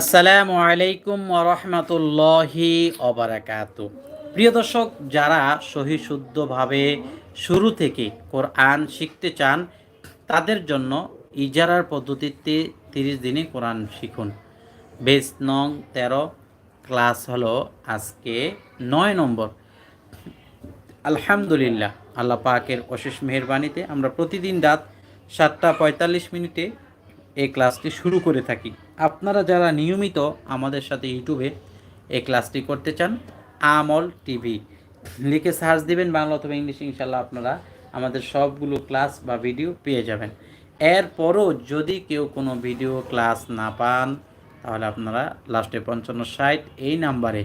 আসসালামু আলাইকুম ওরহমতুল্লাহি অবরাকাত প্রিয় দর্শক, যারা সহি শুদ্ধভাবে শুরু থেকে কোরআন শিখতে চান, তাদের জন্য ইজারার পদ্ধতিতে তিরিশ দিনে কোরআন শিখুন। বেস নং তেরো, ক্লাস হলো আজকে নয় নম্বর। আলহামদুলিল্লাহ, আল্লাহ পাকের অশেষ মেহরবানিতে আমরা প্রতিদিন রাত সাতটা পঁয়তাল্লিশ মিনিটে এই ক্লাসটি শুরু করে থাকি। আপনারা যারা নিয়মিত আমাদের সাথে ইউটিউবে এই ক্লাসটি করতে চান, আমল টিভি, লিখে সার্চ দিবেন বাংলা অথবা ইংলিশ ইনশাল্লাহ আপনারা আমাদের সবগুলো ক্লাস বা ভিডিও পেয়ে যাবেন। এরপরও যদি কেউ কোনো ভিডিও ক্লাস না পান, তাহলে আপনারা লাস্টে পঞ্চান্ন ষাট এই নাম্বারে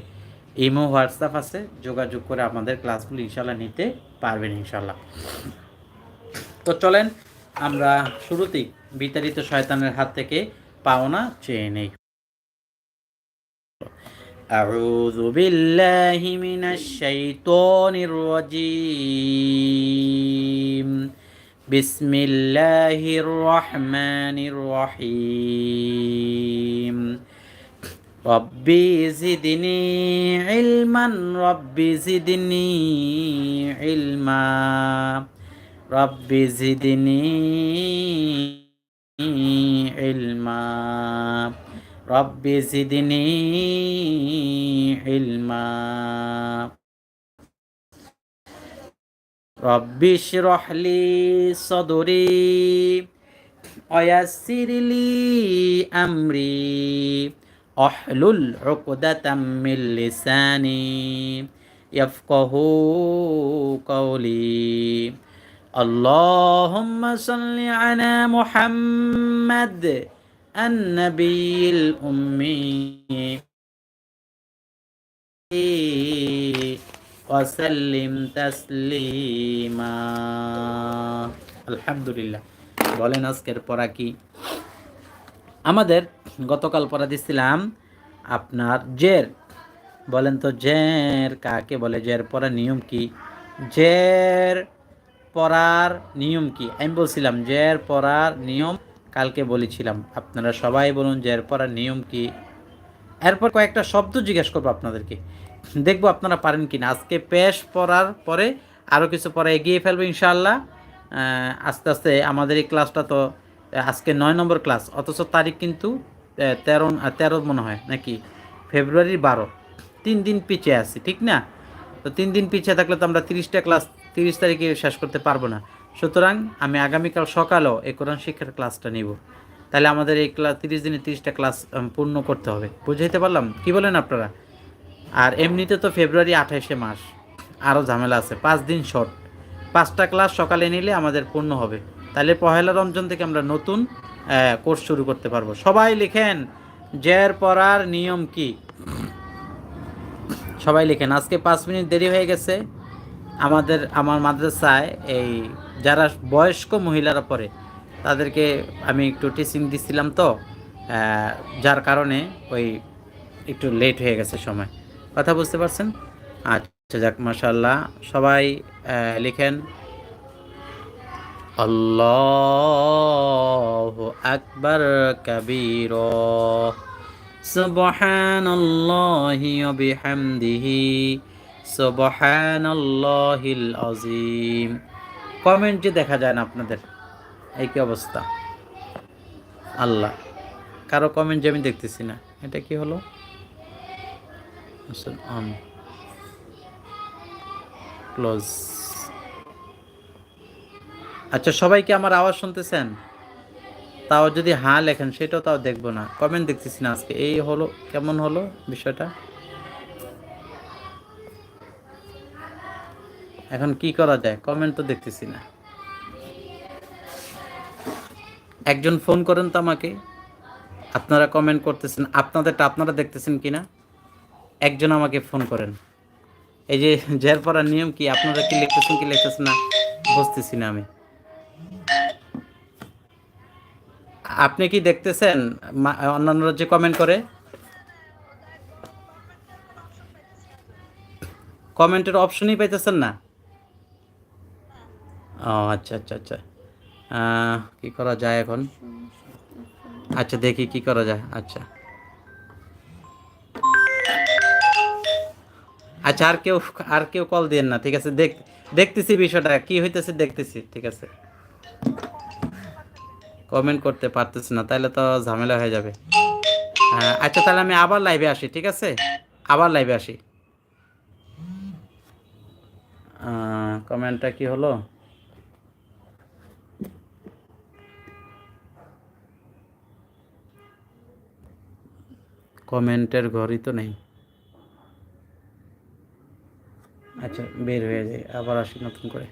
ইমো, হোয়াটসঅ্যাপ আছে, যোগাযোগ করে আমাদের ক্লাসগুলো ইনশাল্লাহ নিতে পারবেন ইনশাল্লাহ তো চলেন আমরা শুরুতেই বিতাড়িত শয়তানের হাত থেকে পাওনা চেয়ে নেই أعوذ بالله من الشيطان الرجيم بسم الله الرحمن الرحيم ربي زدني علما ربي زدني علما ربي زدني علما. ربي زدني علما. ربي اشرح لي صدري ويسر لي أمري. أحلل عقدة من لساني. يفقه قولي. اللهم صل على محمد النبي الأمي وسلم تسليما الحمد لله বলেন আজকের পড়া কি আমাদের গতকাল পড়া দিছিলাম আপনার জের বলেন তো জের কাকে বলে জের পড়া নিয়ম কি জের পড়ার নিয়ম কি? আমি বলছিলাম জের পড়ার নিয়ম কালকে বলেছিলাম। আপনারা সবাই বলুন জের পড়ার নিয়ম কি? এরপর কয়েকটা শব্দ জিজ্ঞেস করব আপনাদেরকে। দেখব আপনারা পারেন কি না আজকে পেশ পড়ার পরে আরও কিছু পরে এগিয়ে ফেলব ইনশাআল্লাহ। আস্তে আস্তে আমাদের এই ক্লাসটা তো আজকে নয় নম্বর ক্লাস, অথচ তারিখ কিন্তু তেরো তেরো মনে হয় নাকি? ফেব্রুয়ারির বারো। তিন দিন পিছিয়ে আছি, ঠিক না? তো তিন দিন পিছিয়ে থাকলে তো আমরা তিরিশটা ক্লাস তিরিশ তারিখে শেষ করতে পারব না। সুতরাং আমি আগামীকাল সকালেও এই কোরআন শিক্ষার ক্লাসটা নিব। তাহলে আমাদের এই ক্লাস তিরিশ দিনে তিরিশটা ক্লাস পূর্ণ করতে হবে। বুঝাইতে পারলাম? কি বলেন আপনারা? আর এমনিতে তো ফেব্রুয়ারি আঠাইশে মাস আরও ঝামেলা আছে। পাঁচ দিন শর্ট। পাঁচটা ক্লাস সকালে নিলে আমাদের পূর্ণ হবে। তাহলে পহেলা রমজান থেকে আমরা নতুন কোর্স শুরু করতে পারব। সবাই লিখেন, জের পড়ার নিয়ম কি? সবাই লিখেন, আজকে পাঁচ মিনিট দেরি হয়ে গেছে। আমাদের, আমার মাদ্রাসায় এই যারা বয়স্ক মহিলারা পড়ে, তাদেরকে আমি একটু টিচিং দিছিলাম তো যার কারণে ওই একটু লেট হয়ে গেছে সময়। কথা বুঝতে পারছেন? আচ্ছা যাক মাশাল্লাহ সবাই লিখেন, আল্লাহ আকবর কবির, সুবহানাল্লাহি ওয়া বিহামদিহি সুবহানাল্লাহিল কমেন্ট যে দেখা যায় না আপনাদের, এই কি অবস্থা? আল্লাহ, কারও কমেন্ট যে আমি দেখতেছি না, এটা কি হলো? ক্লোজ আচ্ছা সবাই কি আমার আওয়াজ শুনতেছেন? তাও যদি হ্যাঁ লেখেন, সেটাও তাও দেখব না। কমেন্ট দেখতেছি না আজকে, এই হলো, কেমন হলো বিষয়টা? এখন কি করা যায়? কমেন্ট তো দেখতেছি না। একজন ফোন করেন তো আমাকে। আপনারা কমেন্ট করতেছেন। আপনাদেরটা আপনারা দেখতেছেন কি না একজন আমাকে ফোন করেন। এই যে, জের পড়ার নিয়ম কি? আপনারা কি লিখতেছেন কি লিখতেছেন না? বুঝতেছি না আমি। আপনি কি দেখতেছেন? অন্যান্যরা যে কমেন্ট করে। কমেন্টের অপশনই পাইতেছেন না? ও আচ্ছা আচ্ছা আচ্ছা। কি করা যায় এখন? আচ্ছা দেখি কি করা যায়। আচ্ছা। আচ্ছা আর কেউ আর কেউ কল দিয়েন না, ঠিক আছে? দেখ, দেখতেছি বিষয়টা। কি হইতেছে, দেখতেছি, ঠিক আছে? কমেন্ট করতে পারতেছি না তাহলে তো ঝামেলা হয়ে যাবে। আচ্ছা তাহলে আমি আবার লাইভে আসি, ঠিক আছে? আবার লাইভে আসি। কমেন্টটা কি হলো? কমেন্টের ঘরই তো নেই। আচ্ছা বের হয়ে যায় আবার আসি নতুন করে।